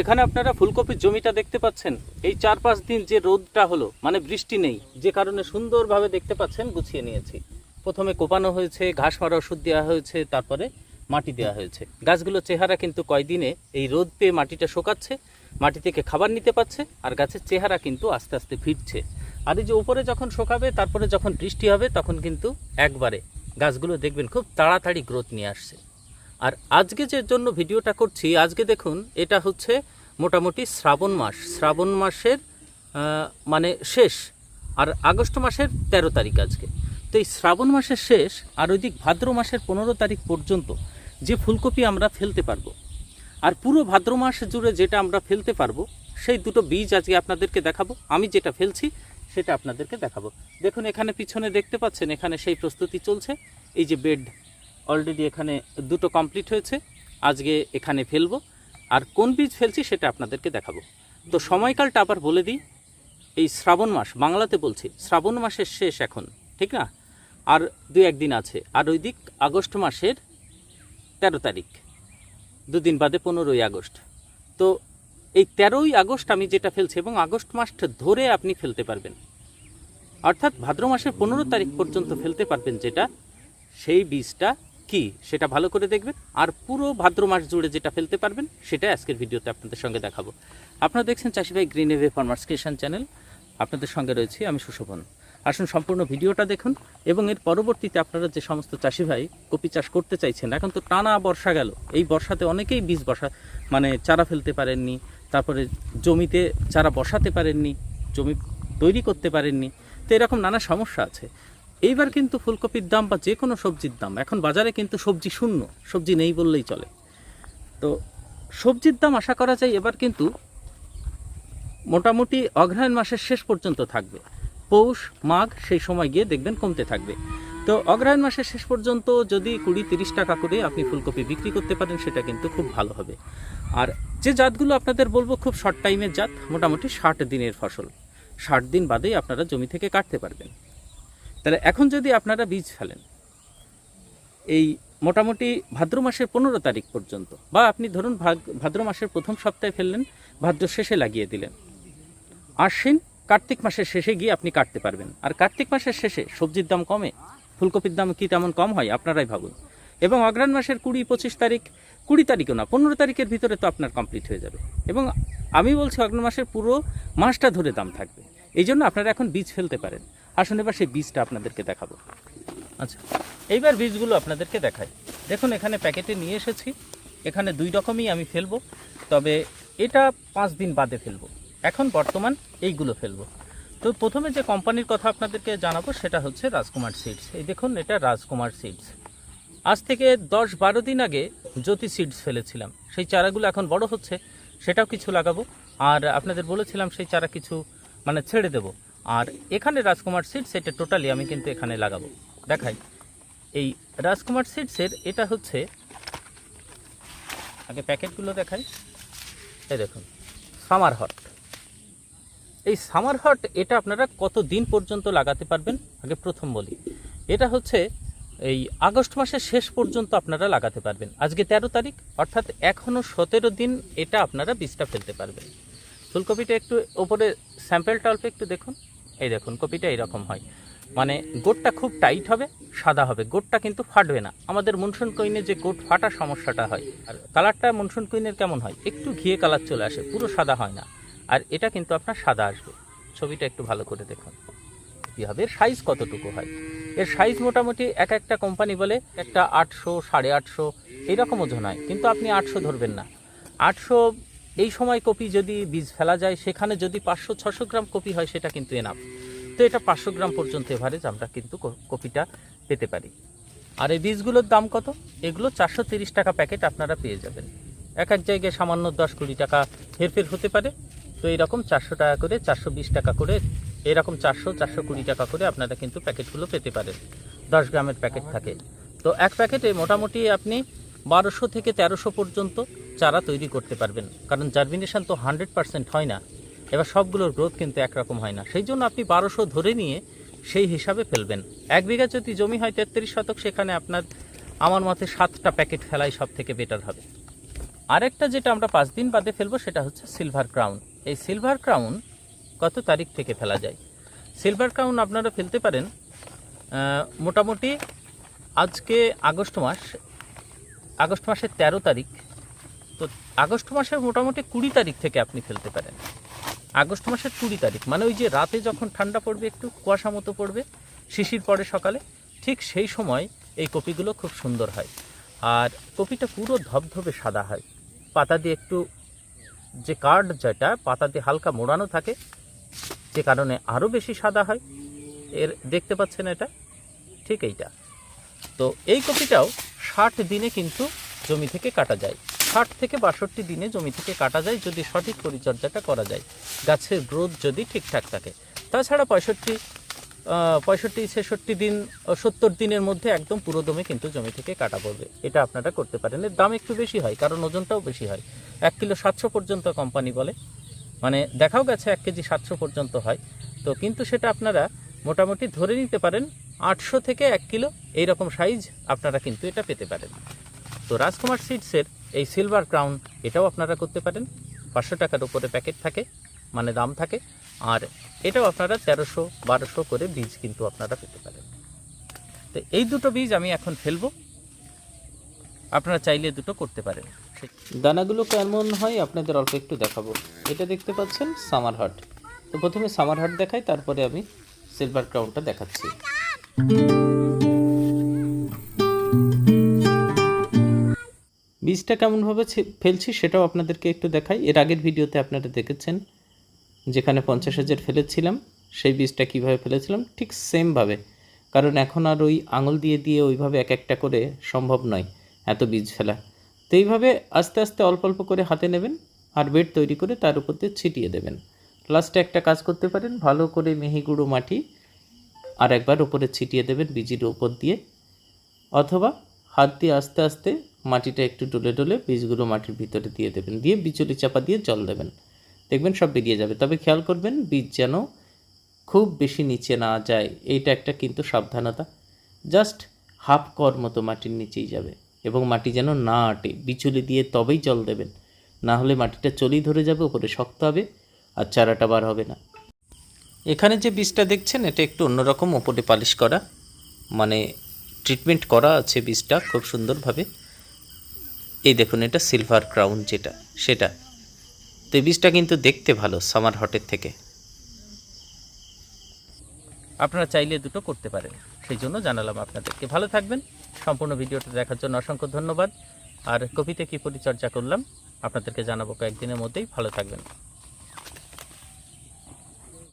এখানে আপনারা ফুলকপির জমিটা দেখতে পাচ্ছেন। এই চার পাঁচ দিন যে রোদটা হলো মানে বৃষ্টি নেই, যে কারণে সুন্দরভাবে দেখতে পাচ্ছেন, গুছিয়ে নিয়েছি। প্রথমে কোপানো হয়েছে, ঘাস মারা ওষুধ দেওয়া হয়েছে, তারপরে মাটি দেওয়া হয়েছে। গাছগুলোর চেহারা কিন্তু কয়দিনে এই রোদ পেয়ে মাটিটা শোকাচ্ছে, মাটি থেকে খাবার নিতে পারছে, আর গাছের চেহারা কিন্তু আস্তে আস্তে ফিরছে। আর এই যে উপরে যখন শোকাবে, তারপরে যখন বৃষ্টি হবে, তখন কিন্তু একবারে গাছগুলো দেখবেন খুব তাড়াতাড়ি গ্রোথ নিয়ে আসছে। আর আজকে যে জন্য ভিডিওটা করছি, আজকে দেখুন, এটা হচ্ছে মোটামুটি শ্রাবণ মাস। শ্রাবণ মাসের মানে শেষ, আর আগস্ট মাসের তেরো তারিখ আজকে। তো এই শ্রাবণ মাসের শেষ আর ওইদিক ভাদ্র মাসের পনেরো তারিখ পর্যন্ত যে ফুলকপি আমরা ফেলতে পারব, আর পুরো ভাদ্র মাস জুড়ে যেটা আমরা ফেলতে পারব, সেই দুটো বীজ আজকে আপনাদেরকে দেখাবো। আমি যেটা ফেলছি, সেটা আপনাদেরকে দেখাবো। দেখুন, এখানে পিছনে দেখতে পাচ্ছেন, এখানে সেই প্রস্তুতি চলছে। এই যে বেড অলরেডি এখানে দুটো কমপ্লিট হয়েছে। আজকে এখানে ফেলব। আর কোন বীজ ফেলছি সেটা আপনাদেরকে দেখাবো। তো সময়কালটা আবার বলে দিই, এই শ্রাবণ মাস, বাংলাতে বলছি, শ্রাবণ মাসের শেষ এখন, ঠিক না? আর দু একদিন আছে। আর ওই দিক আগস্ট মাসের তেরো তারিখ, দুদিন বাদে পনেরোই আগস্ট। তো এই তেরোই আগস্ট আমি যেটা ফেলছি এবং আগস্ট মাসটা ধরে আপনি ফেলতে পারবেন। অর্থাৎ ভাদ্র মাসের পনেরো তারিখ পর্যন্ত ফেলতে পারবেন যেটা, সেই বীজটা কি সেটা ভালো করে দেখবেন আর পুরো ভাদ্র মাস জুড়ে যেটা ফেলতে পারবেন সেটা আজকের ভিডিওতে আপনাদের সঙ্গে দেখাবো। আপনারা দেখছেন চাষিভাই গ্রিন এভে ফার্মার্স চ্যানেল আপনাদের সঙ্গে রয়েছি আমি সুশোভন। আসুন সম্পূর্ণ ভিডিওটা দেখুন এবং এর পরবর্তীতে আপনারা যে সমস্ত চাষিভাই কপি চাষ করতে চাইছেন, এখন তো টানা বর্ষা গেল। এই বর্ষাতে অনেকেই বীজ বসা মানে চারা ফেলতে পারেননি, তারপরে জমিতে চারা বসাতে পারেননি, জমি তৈরি করতে পারেননি। তো এরকম নানা সমস্যা আছে। এইবার কিন্তু ফুলকপির দাম বা যে কোনো সবজির দাম, এখন বাজারে কিন্তু সবজি শূন্য, সবজি নেই বললেই চলে। তো সবজির দাম আশা করা যায় এবার কিন্তু মোটামুটি অগ্রহায়ণ মাসের শেষ পর্যন্ত থাকবে। পৌষ, মাঘ সেই সময় গিয়ে দেখবেন কমতে থাকবে। তো অগ্রহায়ণ মাসের শেষ পর্যন্ত যদি কুড়ি, তিরিশ টাকা করে আপনি ফুলকপি বিক্রি করতে পারেন, সেটা কিন্তু খুব ভালো হবে। আর যে জাতগুলো আপনাদের বলব খুব শর্ট টাইমের জাত, মোটামুটি ষাট দিনের ফসল। ষাট দিন বাদেই আপনারা জমি থেকে কাটতে পারবেন। তাহলে এখন যদি আপনারা বীজ ফেলেন, এই মোটামুটি ভাদ্র মাসের পনেরো তারিখ পর্যন্ত, বা আপনি ধরুন ভাদ্র মাসের প্রথম সপ্তাহে ফেললেন, ভাদ্র শেষে লাগিয়ে দিলেন, আশ্বিন কার্তিক মাসের শেষে গিয়ে আপনি কাটতে পারবেন। আর কার্তিক মাসের শেষে সবজির দাম কমে, ফুলকপির দাম কি তেমন কম হয় আপনারাই ভাবুন। এবং অগ্রাণ মাসের কুড়ি, পঁচিশ তারিখ, কুড়ি তারিখও না, পনেরো তারিখের ভিতরে তো আপনার কমপ্লিট হয়ে যাবে। এবং আমি বলছি অগ্রাণ মাসের পুরো মাসটা ধরে দাম থাকবে। এই জন্য আপনারা এখন বীজ ফেলতে পারেন। আসুন এবার সেই বীজটা আপনাদেরকে দেখাবো। আচ্ছা এইবার বীজগুলো আপনাদেরকে দেখাই। দেখুন, এখানে প্যাকেটে নিয়ে এসেছি। এখানে দুই রকমই আমি ফেলব, তবে এটা পাঁচ দিন বাদে ফেলব। এখন বর্তমান এইগুলো ফেলব। তো প্রথমে যে কোম্পানির কথা আপনাদেরকে জানাব, সেটা হচ্ছে রাজকুমার সিডস। এই দেখুন, এটা রাজকুমার সিডস। আজ থেকে দশ বারো দিন আগে জ্যোতি সিডস ফেলেছিলাম। সেই চারাগুলো এখন বড় হচ্ছে, সেটাও কিছু লাগাবো। আর আপনাদের বলেছিলাম, সেই চারা কিছু মানে ছেড়ে দেবো। আর এখানে রাজকুমার সিডস এটা টোটালি আমি কিন্তু এখানে লাগাবো। দেখাই। এই রাজকুমার সিডসের এটা হচ্ছে, আগে প্যাকেটগুলো দেখাই। এই দেখুন সামার হট এই সামার হট এটা আপনারা কত দিন পর্যন্ত লাগাতে পারবেন? আগে প্রথম বলি। এটা হচ্ছে এই আগস্ট মাসের শেষ পর্যন্ত আপনারা লাগাতে পারবেন। আজকে তেরো তারিখ, অর্থাৎ এখনও সতেরো দিন এটা আপনারা বীজটা ফেলতে পারবেন। ফুলকপিটা একটু ওপরে স্যাম্পেলটা অল্প একটু দেখুন। এই দেখুন, কপিটা এরকম হয়। মানে গোটটা খুব টাইট হবে, সাদা হবে। গোটটা কিন্তু ফাটবে না। আমাদের মনসুন কুইনে যে গোট ফাটার সমস্যাটা হয়, আর কালারটা মনসুন কুইনের কেমন হয়, একটু ঘিয়ে কালার চলে আসে, পুরো সাদা হয় না। আর এটা কিন্তু আপনার সাদা আসবে। ছবিটা একটু ভালো করে দেখুন। কী হবে এর সাইজ কতটুকু হয়? এর সাইজ মোটামুটি এক একটা কোম্পানি বলে একটা আটশো, সাড়ে আটশো এইরকম ওজন হয়। কিন্তু আপনি আটশো ধরবেন না। আটশো এই সময় কপি যদি বীজ ফেলা যায়, সেখানে যদি পাঁচশো, ছশো গ্রাম কপি হয়, সেটা কিন্তু এনাফ তো এটা পাঁচশো গ্রাম পর্যন্ত এভারেজ আমরা কিন্তু কপিটা পেতে পারি। আর এই বীজগুলোর দাম কত? এগুলো চারশো তিরিশ টাকা প্যাকেট আপনারা পেয়ে যাবেন। এক এক জায়গায় সামান্য দশ কুড়ি টাকা হেরফের হতে পারে। তো এরকম চারশো টাকা করে, চারশো বিশ টাকা করে, এরকম চারশো চারশো কুড়ি টাকা করে আপনারা কিন্তু প্যাকেটগুলো পেতে পারেন। দশ গ্রামের প্যাকেট থাকে। তো এক প্যাকেটে মোটামুটি আপনি বারোশো থেকে তেরোশো পর্যন্ত চারা তৈরি করতে পারবেন। কারণ জার্মিনেশন তো হান্ড্রেড পার্সেন্ট হয় না। এবার সবগুলোর গ্রোথ কিন্তু একরকম হয় না। সেই জন্য আপনি বারোশো ধরে নিয়ে সেই হিসাবে ফেলবেন। এক বিঘা যদি জমি হয় তেত্রিশ শতক, সেখানে আপনার আমার মতে সাতটা প্যাকেট ফেলাই সব থেকে বেটার হবে। আরেকটা যেটা আমরা পাঁচ দিন বাদে ফেলব, সেটা হচ্ছে সিলভার ক্রাউন এই সিলভার ক্রাউন কত তারিখ থেকে ফেলা যায়? সিলভার ক্রাউন আপনারা ফেলতে পারেন মোটামুটি আজকে আগস্ট মাস। আগস্ট মাসের তেরো তারিখ। তো আগস্ট মাসের মোটামুটি কুড়ি তারিখ থেকে আপনি ফেলতে পারেন। আগস্ট মাসের কুড়ি তারিখ মানে ওই যে রাতে যখন ঠান্ডা পড়বে, একটু কুয়াশা মতো পড়বে, শিশির পড়ে সকালে, ঠিক সেই সময় এই কপিগুলো খুব সুন্দর হয়। আর কপিটা পুরো ধবধবে সাদা হয়। পাতা দিয়ে একটু যে কার্ড যেটা, পাতা দিয়ে হালকা মোড়ানো থাকে, যে কারণে আরও বেশি সাদা হয়। এর, দেখতে পাচ্ছেন এটা? ঠিক এইটা। তো এই কপিটাও ষাট দিনে কিন্তু জমি থেকে কাটা যায়। ষাট থেকে বাষট্টি দিনে জমি থেকে কাটা যায় যদি সঠিক পরিচর্যাটা করা যায়। গাছের গ্রোথ যদি ঠিকঠাক থাকে। তাছাড়া পঁয়ষট্টি পঁয়ষট্টি, ছেষট্টি দিন, সত্তর দিনের মধ্যে একদম পুরো দমে কিন্তু জমি থেকে কাটা পড়বে। এটা আপনারা করতে পারেন। এর দাম একটু বেশি হয়, কারণ ওজনটাও বেশি হয়। এক কিলো সাতশো পর্যন্ত কোম্পানি বলে। মানে দেখাও গেছে এক কেজি সাতশো পর্যন্ত হয়। তো কিন্তু সেটা আপনারা মোটামুটি ধরে নিতে পারেন, আটশো থেকে এক কিলো, এইরকম সাইজ আপনারা কিন্তু এটা পেতে পারেন। তো রাজকুমার সিডসের এই সিলভার ক্রাউন এটাও আপনারা করতে পারেন। পাঁচশো টাকার উপরে প্যাকেট থাকে মানে দাম থাকে। আর এটাও আপনারা তেরোশো, বারোশো করে বীজ কিন্তু আপনারা পেতে পারেন। তো এই দুটো বীজ আমি এখন ফেলব। আপনারা চাইলে দুটো করতে পারেন। দানাগুলো কেমন হয় আপনাদের অল্প একটু দেখাবো। এটা দেখতে পাচ্ছেন সামার হাট তো প্রথমে সামার হাট দেখাই, তারপরে আমি সিলভার ক্রাউনটা দেখাচ্ছি। বীজটা কেমনভাবে ফেলছি সেটাও আপনাদেরকে একটু দেখাই। এর আগের ভিডিওতে আপনারা দেখেছেন যেখানে পঞ্চাশ হাজার ফেলেছিলাম, সেই বীজটা কীভাবে ফেলেছিলাম? ঠিক সেমভাবে। কারণ এখন আর ওই আঙুল দিয়ে দিয়ে ওইভাবে এক একটা করে সম্ভব নয় এত বীজ ফেলা। তো এইভাবে আস্তে আস্তে অল্প অল্প করে হাতে নেবেন আর বেড তৈরি করে তার উপর দিয়ে ছিটিয়ে দেবেন। লাস্টে একটা কাজ করতে পারেন, ভালো করে মিহি গুঁড়ো মাটি আর একবার উপরে ছিটিয়ে দেবেন বীজের উপর দিয়ে। অথবা হাত দিয়ে আস্তে আস্তে মাটিটা একটু ডলে ডলে বীজগুলো মাটির ভিতরে দিয়ে দেবেন। দিয়ে বিচুলি চাপা দিয়ে জল দেবেন। দেখবেন সব বেরিয়ে যাবে। তবে খেয়াল করবেন, বীজ যেন খুব বেশি নিচে না যায়। এইটা একটা কিন্তু সাবধানতা। জাস্ট হাফ কর মতো মাটির নিচেই যাবে এবং মাটি যেন না আটে। বিচুলি দিয়ে তবেই জল দেবেন। না হলে মাটিটা চলেই ধরে যাবে ওপরে শক্ত হবে আর চারাটা বার হবে না। এখানে যে বীজটা দেখছেন, এটা একটু অন্যরকম ওপরে পালিশ করা। মানে ট্রিটমেন্ট করা আছে বীজটা খুব সুন্দরভাবে। এই দেখুন, এটা সিলভার ক্রাউন যেটা, সেটা। তো এই বীজটা কিন্তু দেখতে ভালো সামার হটের থেকে। আপনারা চাইলে দুটো করতে পারেন, সেই জন্য জানালাম আপনাদেরকে। ভালো থাকবেন, সম্পূর্ণ ভিডিওটা দেখার জন্য অসংখ্য ধন্যবাদ। আর কপিতে কী পরিচর্যা করলাম, আপনাদেরকে জানাব কয়েকদিনের মধ্যেই। ভালো থাকবেন।